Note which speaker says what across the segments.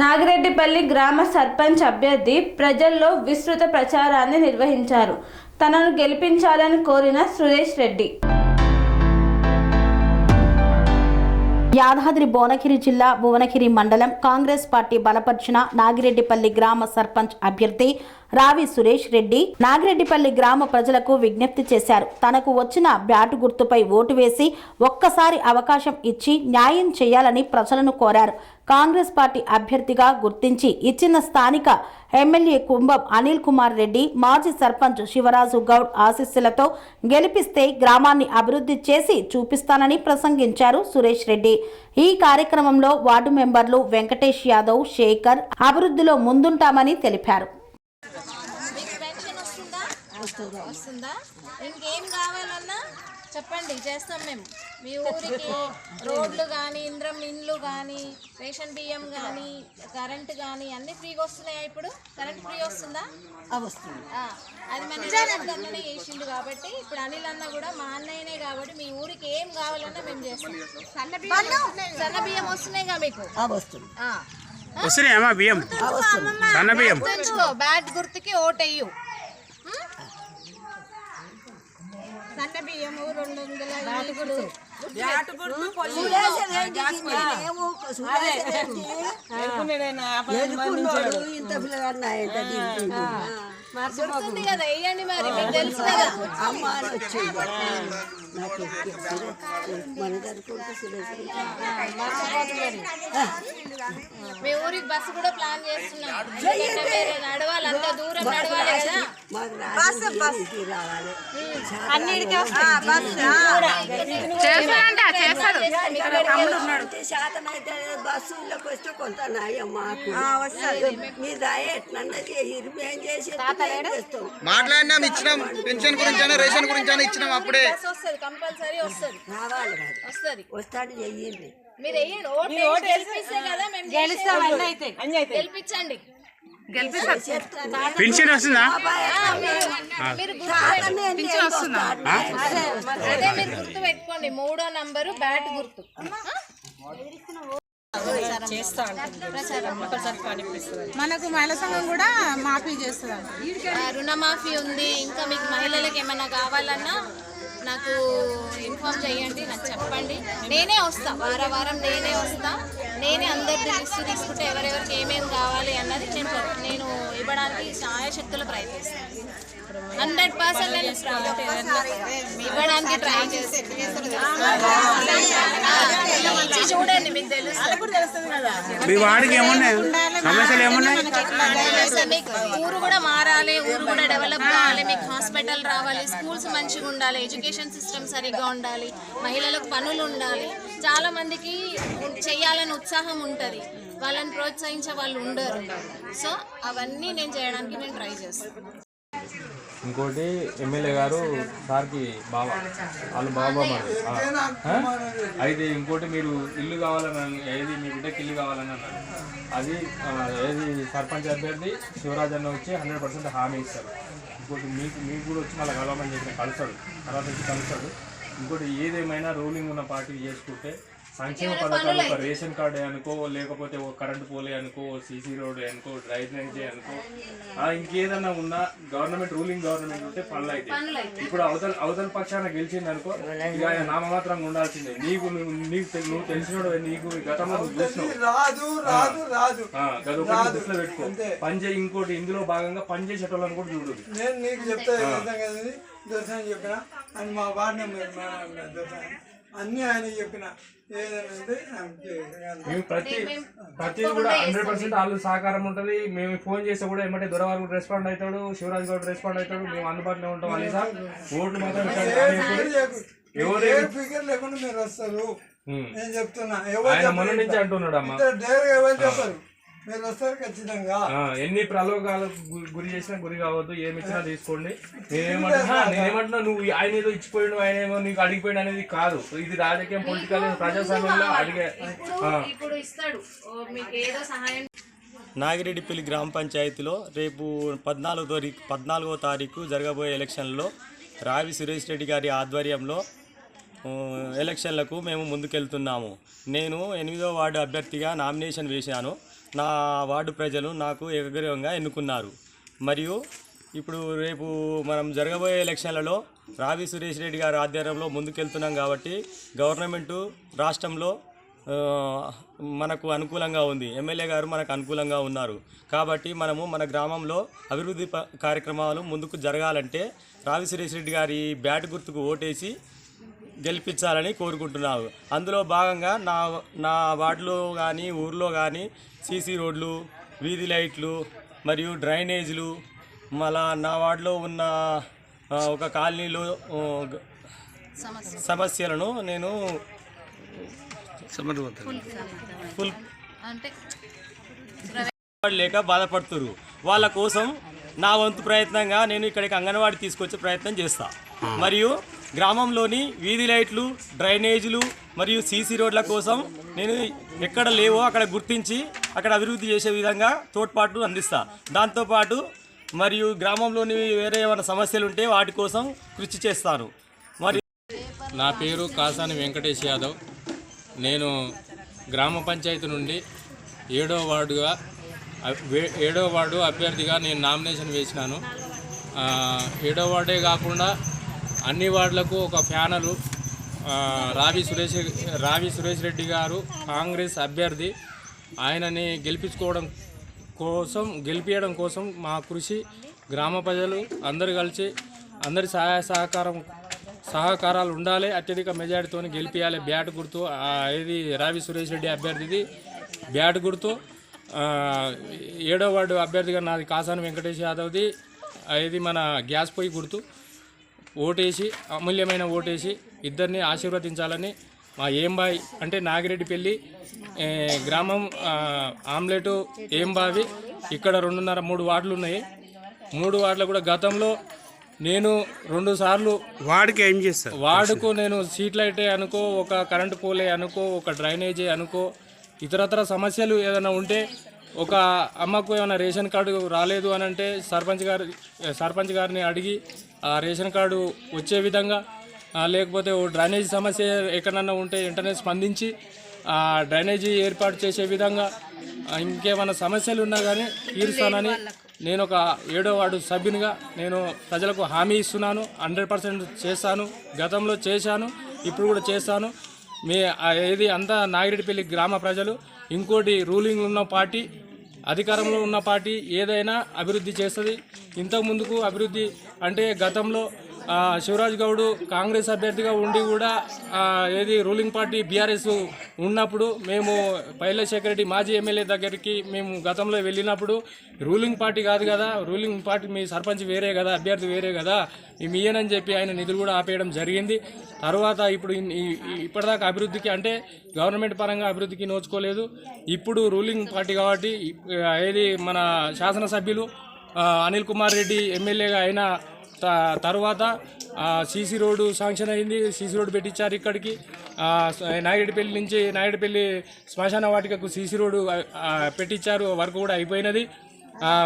Speaker 1: నాగిరెడ్డిపల్లి గ్రామ సర్పంచ్ అభ్యర్థి ప్రజల్లో విస్తృత ప్రచారాన్ని నిర్వహించారు. తనను గెలిపించాలని కోరిన సురేష్ రెడ్డి.
Speaker 2: యాదాద్రి భువనగిరి జిల్లా భువనగిరి మండలం కాంగ్రెస్ పార్టీ బలపర్చిన నాగిరెడ్డిపల్లి గ్రామ సర్పంచ్ అభ్యర్థి రావి సురేష్ రెడ్డి నాగిరెడ్డిపల్లి గ్రామ ప్రజలకు విజ్ఞప్తి చేశారు. తనకు వచ్చిన బ్యాటు గుర్తుపై ఓటు వేసి ఒక్కసారి అవకాశం ఇచ్చి న్యాయం చేయాలని ప్రజలను కోరారు. కాంగ్రెస్ పార్టీ అభ్యర్థిగా గుర్తించి ఇచ్చిన స్థానిక ఎమ్మెల్యే కుంభం అనిల్ కుమార్ రెడ్డి మాజీ సర్పంచ్ శివరాజు గౌడ్ ఆశీస్సులతో గెలిపిస్తే గ్రామాన్ని అభివృద్ధి చేసి చూపిస్తానని ప్రసంగించారు సురేష్ రెడ్డి. ఈ కార్యక్రమంలో వార్డు మెంబర్లు వెంకటేష్ యాదవ్ శేఖర్ అభివృద్ధిలో ముందుంటామని తెలిపారు.
Speaker 3: వస్తుందా? ఇంకేం కావాలన్నా చెప్పండి చేస్తాం మేము. మీ ఊరికి రోడ్లు కానీ ఇంద్రం ఇండ్లు కానీ రేషన్ బియ్యం కానీ కరెంట్ కానీ అన్ని ఫ్రీగా వస్తున్నాయా ఇప్పుడు? కరెంట్ ఫ్రీ వస్తుందా? ఆ, అది మన అన్ననే చేసిండు కాబట్టి ఇప్పుడు అనిల్ అన్న కూడా మా అన్నయ్యనే కాబట్టి మీ ఊరికి ఏం కావాలన్నా మేము చేస్తాం. సన్న బియ్యం సన్న బియ్యం వస్తున్నాయిగా మీకు? ఆ.
Speaker 4: వస్తున్నాయమ్మా బియ్యం? సన్న బియ్యం.
Speaker 3: గుర్తుంచుకో బ్యాట్ గుర్తుకి ఓటెయ్యు. సన్న బియ్యము రెండు వందల
Speaker 5: ఇంత పిల్లగాడు
Speaker 3: గుర్తుంది కదా వేయండి మరి మీకు తెలుసు కదా.
Speaker 5: అమ్మ నాకు
Speaker 3: మీ ఊరికి బస్సు కూడా ప్లాన్ చేస్తున్నాం. దూరం నడవాలి కదా.
Speaker 5: రావాలి. శాతం అయితే బస్సులోకి వస్తే కొంత నయం మాకు. మీ దయ ఎట్లన్నది ఇరవై చేసి ఏం చేస్తాం.
Speaker 4: మాట్లాడినాం ఇచ్చినాం. పెన్షన్ గురించి రేషన్ గురించి ఇచ్చినాం అప్పుడే.
Speaker 3: కంపల్సరీ వస్తుంది.
Speaker 5: రావాలి మరి
Speaker 3: వస్తుంది.
Speaker 5: వస్తాడు చెయ్యండి.
Speaker 3: మీరు వేయండి ఓటు వేసి గెలిపిస్తే కదా మేము గెలిపించండి.
Speaker 4: పెన్షన్ వస్తుందా?
Speaker 3: ఆ, మీరు- గుర్తు అదే మీరు గుర్తు పెట్టుకోండి. మూడో నంబరు బ్యాట్ గుర్తు.
Speaker 6: మనకు మహిళా సంఘం కూడా మాఫీ చేస్తుంది
Speaker 3: రుణమాఫీ ఉంది. ఇంకా మీకు మహిళలకు ఏమైనా కావాలన్నా నాకు ఇన్ఫామ్ చేయండి నాకు చెప్పండి. నేనే వస్తా వార వారం నేనే వస్తా. నేనే అందరి లిస్టు తీసుకుంటే ఎవరెవరికి ఏమేమి కావాలి అన్నది నేను నేను ఇవ్వడానికి సాయశక్తులు ప్రయత్నిస్తాను. హండ్రెడ్ పర్సెంట్ నేను ఇవ్వడానికి ట్రై చేస్తాను. చూడండి మీకు తెలుస్తుంది.
Speaker 4: మీ వాడికి ఏమున్నాయి? సమస్యలు ఏమున్నాయి?
Speaker 3: మీకు ఊరు కూడా మారాలి ఊరు కూడా డెవలప్ కావాలి మీకు హాస్పిటల్ రావాలి స్కూల్స్ మంచిగా ఉండాలి ఎడ్యుకేషన్ సిస్టమ్ సరిగ్గా ఉండాలి మహిళలకు పనులు ఉండాలి. చాలా మందికి చేయాలని ఉత్సాహం ఉంటుంది. వాళ్ళని ప్రోత్సహించే వాళ్ళు ఉండరు. సో అవన్నీ నేను చేయడానికి నేను ట్రై చేస్తాను.
Speaker 7: ఇంకోటి ఎమ్మెల్యే గారు సార్కి బావ వాళ్ళు బాబా మరి? అయితే ఇంకోటి మీరు ఇల్లు కావాలని ఏది మీ బిడ్డకి ఇల్లు కావాలని అన్నారు. అది ఏది సర్పంచ్ అభ్యర్థి శివరాజ్ అన్న వచ్చి హండ్రెడ్ పర్సెంట్ హామీ ఇస్తారు. ఇంకోటి మీకు మీకు కూడా వచ్చి మళ్ళీ కలవమని చెప్పిన కలుస్తాడు. తర్వాత వచ్చి కలుస్తాడు. ఇంకోటి ఏదేమైనా రూలింగ్ ఉన్న పార్టీ చేసుకుంటే సంక్షేమ పథకాలు ఒక రేషన్ కార్డు అనుకో లేకపోతే ఒక కరెంట్ పోలే అనుకో సీసీ రోడ్ అనుకో డ్రైనేజ్ అనుకో ఆ, ఇంకేదన్నా ఉన్నా గవర్నమెంట్ రూలింగ్ గవర్నమెంట్ ఉంటే పనులు అయితే ఇప్పుడు అవతల అవతల పక్షాన గెలిచింది అనుకో ఇక ఆయన నామమాత్రంగా ఉండాల్సిందే. నీకు నువ్వు నీకు నువ్వు తెలిసినోడు నీకు గతంలో చూసినావు
Speaker 8: రాదు రాదు రాదు.
Speaker 7: ఆ, గదొకటి దృష్టిలో పెట్టుకో. పని చేయి ఇంకోటి ఇందులో భాగంగా పని చేసేటోళ్ళని కూడా చూడు.
Speaker 8: నేను నీకు చెప్తా అర్థం కదండి దర్శనం చెప్పిన అని మా వార్డు నెంబర్ దర్శనం అన్నీ ఆయన చెప్పిన.
Speaker 7: మేము ప్రతి ప్రతిది కూడా హండ్రెడ్ పర్సెంట్ వాళ్ళు సహకారం ఉంటుంది. మేము ఫోన్ చేస్తే కూడా ఏమంటే దొరవారు రెస్పాండ్ అవుతాడు శివరాజ్ గౌడ్ రెస్పాండ్ అవుతాడు మేము అందుబాటులో ఉంటాం అని సార్. ఓట్లు మాత్రం ఎవరు
Speaker 8: ఫిగర్ లేకుండా మీరు వస్తారు. నేను చెప్తున్నా ఎవరు
Speaker 7: మొన్న నుంచి అంటున్నాడు అమ్మ.
Speaker 8: డేర్గా ఎవరు చెప్పరు. మీరు వస్తారు ఖచ్చితంగా.
Speaker 7: ఆ, ఎన్ని ప్రలోభాలకు గు- గురి చేసినా గురి కావద్దు ఏమి ఇచ్చినా తీసుకోండి. నేనేమంటున్నా నేనేమంటున్నా నువ్వు ఆయన ఏదో ఇచ్చిపోయాడు ఆయన ఏమో నీకు అడిగిపోయాడు అనేది కాదు. ఇది రాజకీయం పొలిటికల్ ప్రజాస్వామ్యంలో అడిగే ఆ.
Speaker 3: ఇప్పుడు ఇస్తాడు. ఓ, మీకు ఏదో సహాయం
Speaker 9: నాగిరెడ్డిపల్లి గ్రామ పంచాయతీలో రేపు పద్నాలుగో తారీఖు పద్నాలుగో తారీఖు జరగబోయే ఎలక్షన్లో రావి సురేష్ రెడ్డి గారి ఆధ్వర్యంలో ఎలక్షన్లకు మేము ముందుకెళ్తున్నాము. నేను ఎనిమిదో వార్డు అభ్యర్థిగా నామినేషన్ వేశాను. నా వార్డు ప్రజలు నాకు ఏకగ్రీవంగా ఎన్నుకున్నారు. మరియు ఇప్పుడు రేపు మనం జరగబోయే ఎలక్షన్లలో రావి సురేష్ రెడ్డి గారి ఆధ్వర్యంలో ముందుకెళ్తున్నాం కాబట్టి గవర్నమెంటు రాష్ట్రంలో మనకు అనుకూలంగా ఉంది. ఎమ్మెల్యే గారు మనకు అనుకూలంగా ఉన్నారు. కాబట్టి మనము మన గ్రామంలో అభివృద్ధి ప- కార్యక్రమాలు ముందుకు జరగాలంటే రావి సురేష్ రెడ్డి గారి బ్యాట్ గుర్తుకు ఓటేసి గెలిపించాలని కోరుకుంటున్నాను అందులో భాగంగా నా నా వార్డులో కానీ ఊర్లో కానీ సీసీ రోడ్లు వీధి లైట్లు మరియు డ్రైనేజీలు మళ్ళా నా వార్డులో ఉన్న ఒక కాలనీలో సమస్యలను నేను ఫుల్ లేక బాధపడుతురు. వాళ్ళ కోసం నా వంతు ప్రయత్నంగా నేను ఇక్కడికి అంగన్వాడీ తీసుకొచ్చే ప్రయత్నం చేస్తా. మరియు గ్రామంలోని వీధి లైట్లు డ్రైనేజీలు మరియు సీసీ రోడ్ల కోసం నేను ఎక్కడ లేవో అక్కడ గుర్తించి అక్కడ అభివృద్ధి చేసే విధంగా తోడ్పాటు అందిస్తా. దాంతోపాటు మరియు గ్రామంలోని వేరే ఏమైనా సమస్యలు ఉంటే వాటి కోసం కృషి చేస్తాను. మరి
Speaker 7: నా పేరు కాసాని వెంకటేష్ యాదవ్. నేను గ్రామ పంచాయతీ నుండి ఏడో వార్డుగా ఏడో వార్డు అభ్యర్థిగా నేను నామినేషన్ వేసినాను. ఏడో వార్డే కాకుండా అన్ని వార్డులకు ఒక ఫ్యానలు రావి సురేష్ రావి సురేష్ రెడ్డి గారు కాంగ్రెస్ అభ్యర్థి ఆయనని గెలిపించుకోవడం కోసం గెలిపించడం కోసం మా కృషి గ్రామ ప్రజలు అందరు కలిసి అందరి సహాయ సహకారం సహకారాలు ఉండాలి అత్యధిక మెజారిటీతో గెలిపించాలి బ్యాట్ గుర్తు ఇది రావి సురేష్ రెడ్డి అభ్యర్థిది బ్యాట్ గుర్తు ఏడో వార్డు అభ్యర్థిగా నాది కాసాని వెంకటేష్ యాదవ్ది ఇది మన గ్యాస్ పొయ్యి గుర్తు. ఓటేసి అమూల్యమైన ఓటేసి ఇద్దరిని ఆశీర్వదించాలని మా ఏంబాయ్ అంటే నాగిరెడ్డిపల్లి గ్రామం ఆమ్లెట్ ఏంబావి ఇక్కడ రెండున్నర మూడు వార్డులు ఉన్నాయి మూడు వార్డులు కూడా గతంలో నేను రెండు సార్లు
Speaker 10: వాడికి ఏం చేస్తారు?
Speaker 7: వార్డుకు నేను సీట్ లైటే అనుకో ఒక కరెంటు పోలే అనుకో ఒక డ్రైనేజీ అనుకో ఇతరతర సమస్యలు ఏదైనా ఉంటే ఒక అమ్మకు ఏమైనా రేషన్ కార్డు రాలేదు అని అంటే సర్పంచ్ గారు సర్పంచ్ గారిని అడిగి ఆ రేషన్ కార్డు వచ్చే విధంగా లేకపోతే ఓ డ్రైనేజీ సమస్య ఎక్కడన్నా ఉంటే వెంటనే స్పందించి ఆ డ్రైనేజీ ఏర్పాటు చేసే విధంగా ఇంకేమైనా సమస్యలు ఉన్నా కానీ తీరుస్తానని నేను ఒక ఏడో వార్డు సభ్యునిగా నేను ప్రజలకు హామీ ఇస్తున్నాను హండ్రెడ్ పర్సెంట్ చేస్తాను గతంలో చేశాను ఇప్పుడు కూడా చేస్తాను. మీ ఏది అంతా నాగిరెడ్డిపల్లి గ్రామ ప్రజలు ఇంకోటి రూలింగ్ ఉన్న పార్టీ అధికారంలో ఉన్న పార్టీ ఏదైనా అభివృద్ధి చేస్తుంది. ఇంతకు ముందుకు అభివృద్ధి అంటే గతంలో శివరాజ్ గౌడ్ కాంగ్రెస్ అభ్యర్థిగా ఉండి కూడా ఏది రూలింగ్ పార్టీ బీఆర్ఎస్ ఉన్నప్పుడు మేము పైలశేఖర్ రెడ్డి మాజీ ఎమ్మెల్యే దగ్గరికి మేము గతంలో వెళ్ళినప్పుడు రూలింగ్ పార్టీ కాదు కదా రూలింగ్ పార్టీ మీ సర్పంచ్ వేరే కదా అభ్యర్థి వేరే కదా మేము ఇయ్యనని చెప్పి ఆయన నిధులు కూడా ఆపేయడం జరిగింది. తర్వాత ఇప్పుడు ఇప్పటిదాకా అభివృద్ధికి అంటే గవర్నమెంట్ పరంగా అభివృద్ధికి నోచుకోలేదు. ఇప్పుడు రూలింగ్ పార్టీ కాబట్టి ఏది మన శాసనసభ్యులు అనిల్ కుమార్ రెడ్డి ఎమ్మెల్యేగా అయిన తర్వాత సీసీ రోడ్డు శాంక్షన్ అయింది. సీసీ రోడ్డు పెట్టించారు ఇక్కడికి. నాయుడుపల్లి నుంచి నాయుడుపల్లి శ్మశాన వాటికకు సీసీ రోడ్డు పెట్టించారు. వర్క్ కూడా అయిపోయినది.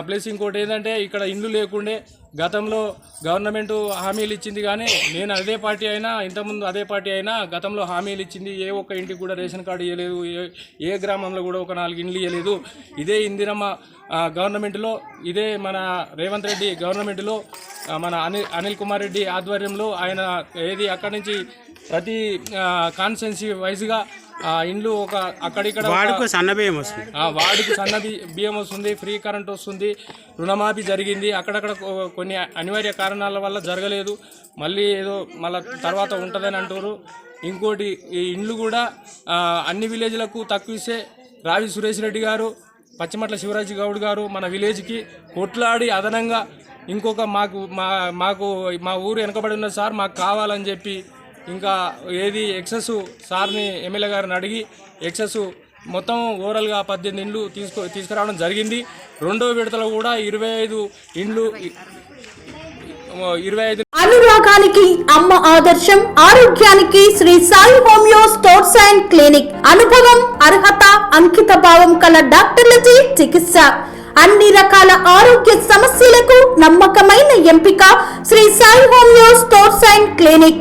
Speaker 7: ప్లస్ ఇంకోటి ఏంటంటే ఇక్కడ ఇండ్లు లేకుండే గతంలో గవర్నమెంట్ హామీలు ఇచ్చింది కానీ నేను అదే పార్టీ అయినా ఇంతకుముందు అదే పార్టీ అయినా గతంలో హామీలు ఇచ్చింది ఏ ఒక్క ఇంటికి కూడా రేషన్ కార్డు ఇవ్వలేదు ఏ ఏ గ్రామంలో కూడా ఒక నాలుగు ఇండ్లు ఇవ్వలేదు ఇదే ఇందిరమ్మ గవర్నమెంట్లో ఇదే మన రేవంత్ రెడ్డి గవర్నమెంట్లో మన అనిల్ అనిల్ కుమార్ రెడ్డి ఆధ్వర్యంలో ఆయన ఏది అక్కడి నుంచి ప్రతి కాన్స్టెన్సీ వైజ్గా ఇండ్లు ఒక అక్కడిక్కడ
Speaker 10: వాడికి సన్న బియ్యం వస్తుంది.
Speaker 7: వాడికి సన్న బియ్యం వస్తుంది ఫ్రీ కరెంట్ వస్తుంది రుణమాఫీ జరిగింది. అక్కడక్కడ కొన్ని అనివార్య కారణాల వల్ల జరగలేదు. మళ్ళీ ఏదో మళ్ళీ తర్వాత ఉంటుందని అంటారు. ఇంకోటి ఈ ఇండ్లు కూడా అన్ని విలేజ్లకు తక్కువ ఇస్తే రావి సురేష్ రెడ్డి గారు పచ్చిమట్ల శివరాజ్ గౌడ్ గారు మన విలేజ్కి కొట్లాడి అదనంగా ఇంకొక మాకు మా మాకు మా ఊరు వెనకబడి ఉన్న సార్ మాకు కావాలని చెప్పి ఇంకా ఏది ఎక్సెస్ సార్ని ఎమ్మెల్యే గారిని అడిగి ఎక్సెస్ మొత్తం ఓవరాల్గా పద్దెనిమిది ఇండ్లు తీసుకు తీసుకురావడం జరిగింది. రెండో విడతలో కూడా ఇరవై ఐదు ఇండ్లు ఇరవై ఐదు
Speaker 2: అనురాగానికి అమ్మ ఆదర్శం ఆరోగ్యానికి Sri Sai homeo sports and clinic. అనుభవం అర్హత అంకిత భావం కల డాక్టర్లచే చికిత్స. అన్ని రకాల ఆరోగ్య సమస్యలకు నమ్మకమైన ఎంపిక Sri Sai homeo stores and clinic.